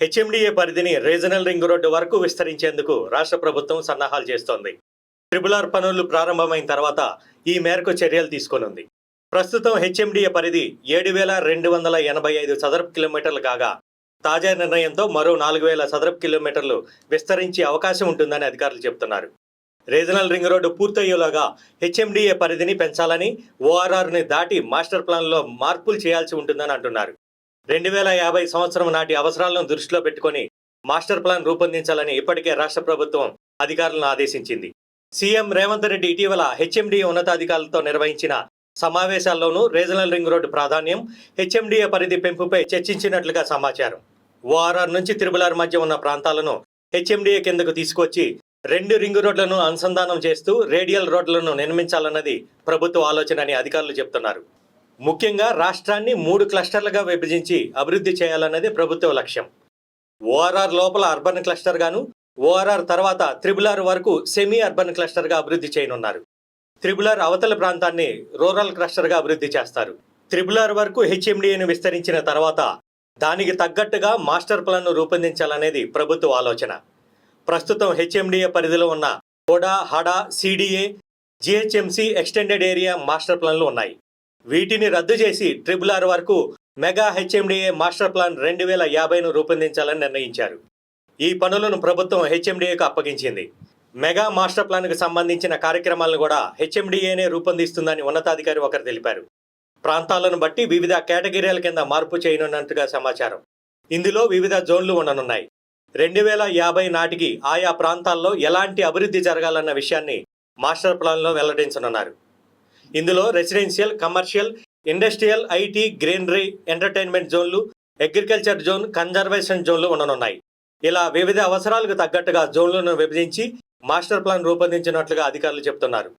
HMDA పరిధిని regional ring road వరకు విస్తరించేందుకు రాష్ట్ర ప్రభుత్వం సన్నాహాలు చేస్తోంది. ట్రిపుల్ ఆర్ పనులు ప్రారంభమైన తర్వాత ఈ మేరకు చర్యలు తీసుకోనుంది. ప్రస్తుతం హెచ్ఎండిఏ పరిధి ఏడు వేల రెండు వందల ఎనభై ఐదు చదరపు కిలోమీటర్లు కాగా తాజా నిర్ణయంతో మరో నాలుగు వేల చదరపు కిలోమీటర్లు విస్తరించే అవకాశం ఉంటుందని అధికారులు చెబుతున్నారు. రీజనల్ రింగ్ రోడ్డు పూర్తయ్యేలాగా హెచ్ఎండిఏ పరిధిని పెంచాలని ఓఆర్ఆర్ని దాటి మాస్టర్ ప్లాన్లో మార్పులు చేయాల్సి ఉంటుందని అంటున్నారు. రెండు వేల యాభై సంవత్సరం నాటి అవసరాలను దృష్టిలో పెట్టుకొని మాస్టర్ ప్లాన్ రూపొందించాలని ఇప్పటికే రాష్ట్ర ప్రభుత్వం అధికారులను ఆదేశించింది. సీఎం రేవంత్ రెడ్డి ఇటీవల హెచ్ఎండి ఉన్నతాధికారులతో నిర్వహించిన సమావేశాల్లోనూ రీజనల్ రింగ్ రోడ్డు ప్రాధాన్యం హెచ్ఎండిఏ పరిధి పెంపుపై చర్చించినట్లుగా సమాచారం. ఓఆర్ఆర్ నుంచి తిరుమలార్ మధ్య ఉన్న ప్రాంతాలను హెచ్ఎండిఏ కిందకు తీసుకొచ్చి రెండు రింగు రోడ్లను అనుసంధానం చేస్తూ రేడియల్ రోడ్లను నిర్మించాలన్నది ప్రభుత్వ ఆలోచన అని అధికారులు చెబుతున్నారు ముఖ్యంగా రాష్ట్రాన్ని మూడు క్లస్టర్లుగా విభజించి అభివృద్ధి చేయాలన్నది ప్రభుత్వ లక్ష్యం. ఓఆర్ఆర్ లోపల అర్బన్ క్లస్టర్ గాను ఓఆర్ఆర్ తర్వాత త్రిబులార్ వరకు సెమీ అర్బన్ క్లస్టర్గా అభివృద్ధి చేయనున్నారు. త్రిబులార్ అవతల ప్రాంతాన్ని రూరల్ క్లస్టర్గా అభివృద్ధి చేస్తారు. త్రిబులార్ వరకు హెచ్ఎండిఏను విస్తరించిన తర్వాత దానికి తగ్గట్టుగా మాస్టర్ ప్లాన్ను రూపొందించాలనేది ప్రభుత్వ ఆలోచన. ప్రస్తుతం హెచ్ఎండిఏ పరిధిలో ఉన్న కోడా హడా CDA GHMC extended area master ప్లాన్లు ఉన్నాయి. వీటిని రద్దు చేసి ట్రిపుల్ ఆర్ వరకు మెగా హెచ్ఎండిఏ మాస్టర్ ప్లాన్ రెండు వేల యాభైను రూపొందించాలని నిర్ణయించారు. ఈ పనులను ప్రభుత్వం హెచ్ఎండిఏకు అప్పగించింది. మెగా మాస్టర్ ప్లాన్కు సంబంధించిన కార్యక్రమాలను కూడా హెచ్ఎండిఏనే రూపొందిస్తుందని ఉన్నతాధికారి ఒకరు తెలిపారు. ప్రాంతాలను బట్టి వివిధ కేటగిరీల కింద మార్పు చేయనున్నట్టుగా సమాచారం. ఇందులో వివిధ జోన్లు ఉండనున్నాయి. రెండు వేల యాభై నాటికి ఆయా ప్రాంతాల్లో ఎలాంటి అభివృద్ధి జరగాలన్న విషయాన్ని మాస్టర్ ప్లాన్లో వెల్లడించనున్నారు. ఇందులో residential commercial industrial IT greenery entertainment జోన్లు అగ్రికల్చర్ జోన్ కన్జర్వేషన్ జోన్లు ఉండనున్నాయి. ఇలా వివిధ అవసరాలకు తగ్గట్టుగా జోన్లను విభజించి మాస్టర్ ప్లాన్ రూపొందించినట్లుగా అధికారులు చెబుతున్నారు